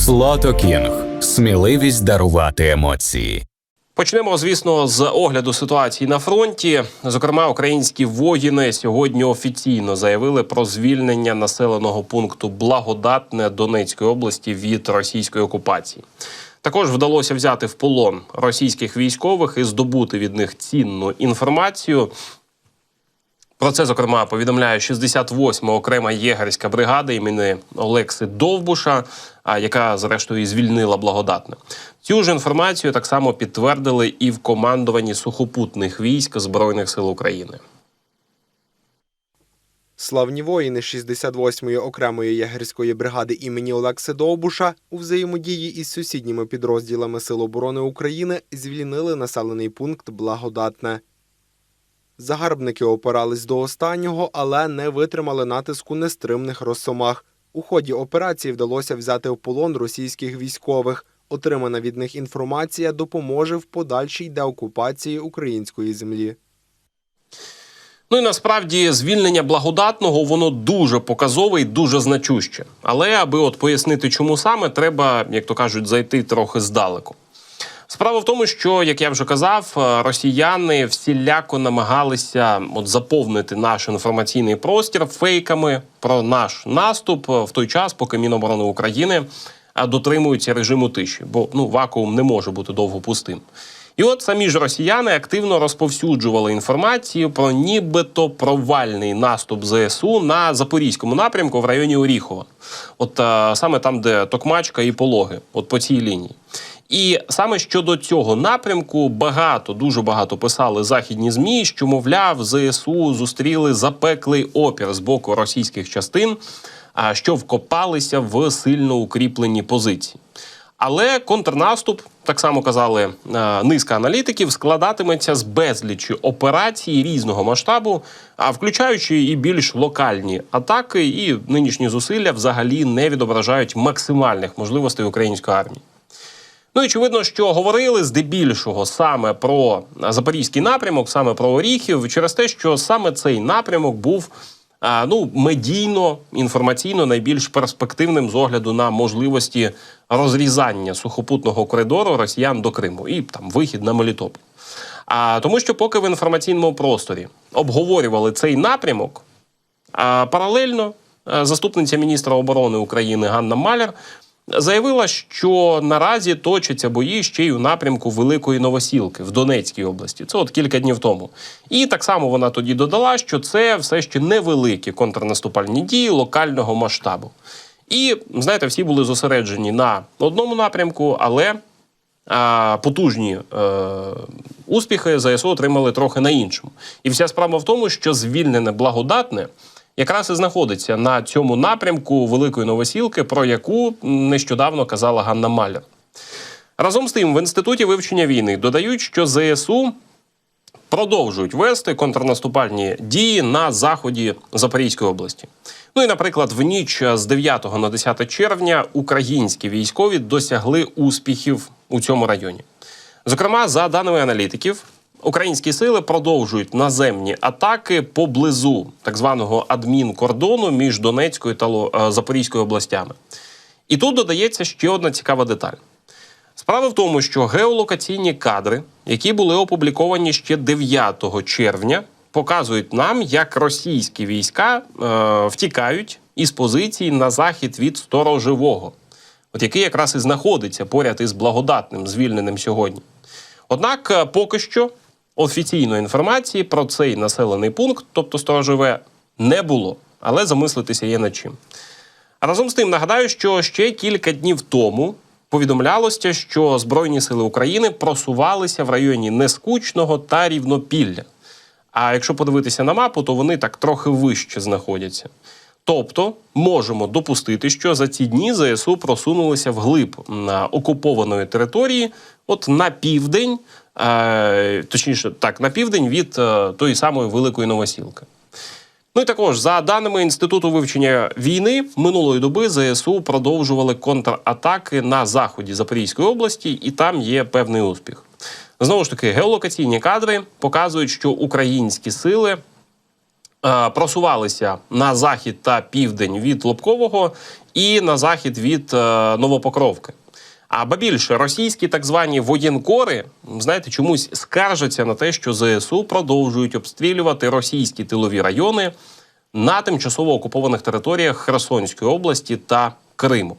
Слото Кінг. Сміливість дарувати емоції. Почнемо, звісно, з огляду ситуації на фронті. Зокрема, українські воїни сьогодні офіційно заявили про звільнення населеного пункту Благодатне Донецької області від російської окупації. Також вдалося взяти в полон російських військових і здобути від них цінну інформацію. Про це, зокрема, повідомляє 68-ма окрема єгерська бригада імені Олекси Довбуша, яка, зрештою, і звільнила благодатне. Цю ж інформацію так само підтвердили і в командуванні сухопутних військ Збройних сил України. Славні воїни 68-ї окремої ягерської бригади імені Олекси Довбуша у взаємодії із сусідніми підрозділами Сил оборони України звільнили населений пункт Благодатне. Загарбники опирались до останнього, але не витримали натиску нестримних розсомах. У ході операції вдалося взяти в полон російських військових. Отримана від них інформація допоможе в подальшій деокупації української землі. Ну і насправді звільнення благодатного воно дуже показове і дуже значуще. Але аби от пояснити, чому саме, треба, як то кажуть, зайти трохи здалеку. Справа в тому, що як я вже казав, е, росіяни всіляко намагалися от заповнити наш інформаційний простір фейками про наш наступ е, в той час, поки Міноборони України е, дотримуються режиму тиші, бо ну вакуум не може бути довго пустим. І от самі ж росіяни активно розповсюджували інформацію про нібито провальний наступ ЗСУ на запорізькому напрямку в районі Оріхова, от саме там, де Токмачка і Пологи, от по цій лінії. І саме щодо цього напрямку багато, дуже багато писали західні змі, що мовляв, ЗСУ зустріли запеклий опір з боку російських частин, а що вкопалися в сильно укріплені позиції. Але контрнаступ, так само казали низка аналітиків, складатиметься з безлічі операцій різного масштабу, а включаючи і більш локальні атаки, і нинішні зусилля взагалі не відображають максимальних можливостей української армії. Ну і очевидно, що говорили здебільшого саме про запорізький напрямок, саме про Оріхів, через те, що саме цей напрямок був ну медійно інформаційно найбільш перспективним з огляду на можливості розрізання сухопутного коридору росіян до Криму і там вихід на Мелітополь. А тому, що поки в інформаційному просторі обговорювали цей напрямок, а паралельно заступниця міністра оборони України Ганна Маляр заявила, що наразі точаться бої ще й у напрямку Великої Новосілки в Донецькій області. Це от кілька днів тому. І так само вона тоді додала, що це все ще невеликі контрнаступальні дії локального масштабу. І знаєте, всі були зосереджені на одному напрямку, але а, потужні е, успіхи ЗСУ отримали трохи на іншому. І вся справа в тому, що звільнене благодатне якраз і знаходиться на цьому напрямку Великої Новосілки, про яку нещодавно казала Ганна Маляр. Разом з тим, в інституті вивчення війни додають, що ЗСУ продовжують вести контрнаступальні дії на заході Запорізької області. Ну і, наприклад, в ніч з 9 на 10 червня українські військові досягли успіхів у цьому районі. Зокрема, за даними аналітиків, українські сили продовжують наземні атаки поблизу так званого адмінкордону між Донецькою та е, Запорізькою областями. І тут додається ще одна цікава деталь. Справа в тому, що геолокаційні кадри, які були опубліковані ще 9 червня, показують нам, як російські війська е, втікають із позицій на захід від сторожового, от який якраз і знаходиться поряд із благодатним, звільненим сьогодні. Однак е, поки що офіційної інформації про цей населений пункт, тобто сторожове, не було, але замислитися є над чим. А разом з тим нагадаю, що ще кілька днів тому повідомлялося, що Збройні сили України просувалися в районі Нескучного та Рівнопілля. А якщо подивитися на мапу, то вони так трохи вище знаходяться. Тобто можемо допустити, що за ці дні ЗСУ просунулися вглиб на окупованої території, от на південь, е, точніше, так, на південь від е, тої самої Великої Новосілки. Ну і також за даними інституту вивчення війни минулої доби ЗСУ продовжували контратаки на заході Запорізької області, і там є певний успіх. Знову ж таки, геолокаційні кадри показують, що українські сили просувалися на захід та південь від Лобкового і на захід від е, Новопокровки. А ба більше російські так звані воєнкори, знаєте, чомусь скаржаться на те, що ЗСУ продовжують обстрілювати російські тилові райони на тимчасово окупованих територіях Херсонської області та Криму.